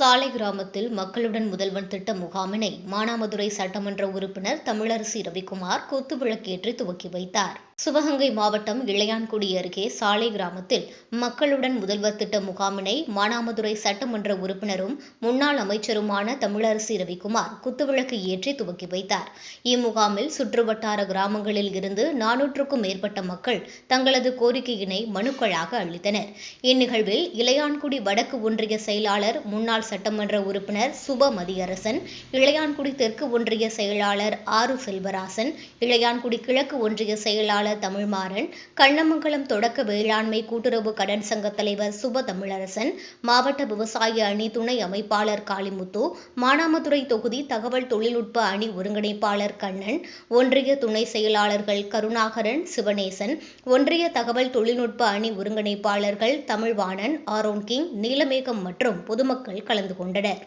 சாலை கிராமத்தில் மக்களுடன் முதல்வன் திட்ட முகாமினை மானாமதுரை சட்டமன்ற உறுப்பினர் தமிழரசி ரவிக்குமார் குத்துவிளக்கேற்றி துவக்கி வைத்தார். சிவகங்கை மாவட்டம் இளையான்குடி அருகே சாலை கிராமத்தில் மக்களுடன் முதல்வர் திட்ட முகாமினை மானாமதுரை சட்டமன்ற உறுப்பினரும் முன்னாள் அமைச்சருமான தமிழரசி ரவிக்குமார் குத்துவிளக்கு ஏற்றி துவக்கி வைத்தார். இம்முகாமில் சுற்றுவட்டார கிராமங்களில் இருந்து நானூற்றுக்கும் மேற்பட்ட மக்கள் தங்களது கோரிக்கையினை மனுக்களாக அளித்தனர். இந்நிகழ்வில் இளையான்குடி வடக்கு ஒன்றிய செயலாளர் முன்னாள் சட்டமன்ற உறுப்பினர் சுப மதியரசன் இளையான்குடி தெற்கு ஒன்றிய செயலாளர் ஆறு செல்வராசன் இளையான்குடி கிழக்கு ஒன்றிய செயலாளர் தமிழ்மாறன் கண்ணமங்கலம் தொடக்க வேளாண்மை கூட்டுறவு கடன் சங்க தலைவர் சுப தமிழரசன் மாவட்ட விவசாய அணி துணை அமைப்பாளர் காளிமுத்து மானாமதுரை தொகுதி தகவல் தொழில்நுட்ப அணி ஒருங்கிணைப்பாளர் கண்ணன் ஒன்றிய துணை செயலாளர்கள் கருணாகரன் சிவனேசன் ஒன்றிய தகவல் தொழில்நுட்ப அணி ஒருங்கிணைப்பாளர்கள் தமிழ்வாணன் ஆரோன் கிங் நீலமேகம் மற்றும் பொதுமக்கள் கலந்து கொண்டனர்.